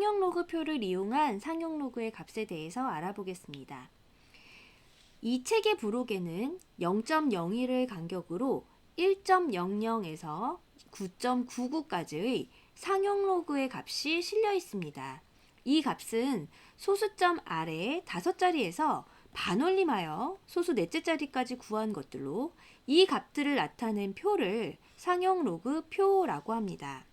상용 로그 표를 이용한 상용 로그의 값에 대해서 알아보겠습니다. 이 책의 부록에는 0.01을 간격으로 1.00에서 9.99까지의 상용 로그의 값이 실려 있습니다. 이 값은 소수점 아래 다섯 자리에서 반올림하여 소수 넷째 자리까지 구한 것들로 이 값들을 나타낸 표를 상용 로그 표라고 합니다.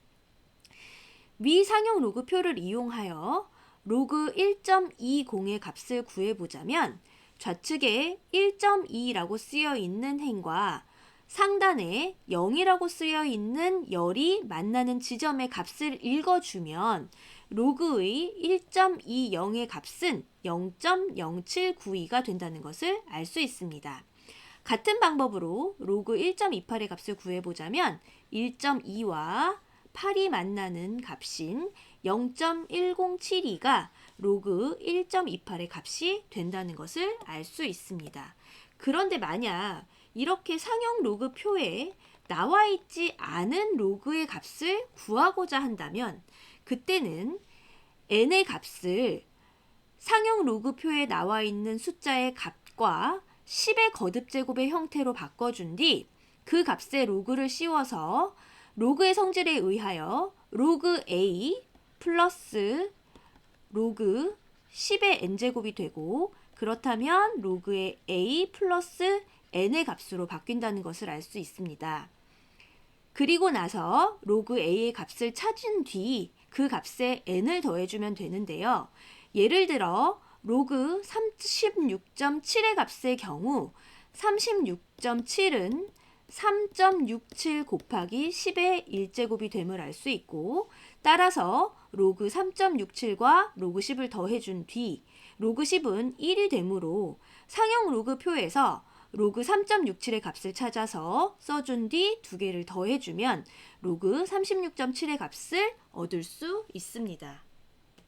위 상용 로그 표를 이용하여 로그 1.20의 값을 구해보자면 좌측에 1.2라고 쓰여 있는 행과 상단에 0이라고 쓰여 있는 열이 만나는 지점의 값을 읽어주면 로그의 1.20의 값은 0.0792가 된다는 것을 알 수 있습니다. 같은 방법으로 로그 1.28의 값을 구해보자면 1.2와 8이 만나는 값인 0.1072가 로그 1.28의 값이 된다는 것을 알 수 있습니다. 그런데 만약 이렇게 상용 로그 표에 나와 있지 않은 로그의 값을 구하고자 한다면 그때는 n의 값을 상용 로그 표에 나와 있는 숫자의 값과 10의 거듭 제곱의 형태로 바꿔준 뒤 그 값에 로그를 씌워서 로그의 성질에 의하여 로그 a 플러스 로그 10의 n제곱이 되고 그렇다면 로그의 a 플러스 n의 값으로 바뀐다는 것을 알 수 있습니다. 그리고 나서 로그 a의 값을 찾은 뒤 그 값에 n을 더해주면 되는데요. 예를 들어 로그 36.7의 값의 경우 36.7은 3.67 곱하기 10의 1제곱이 됨을 알 수 있고 따라서 로그 3.67과 로그 10을 더해준 뒤 로그 10은 1이 되므로 상형 로그 표에서 로그 3.67의 값을 찾아서 써준 뒤 두 개를 더해주면 로그 36.7의 값을 얻을 수 있습니다.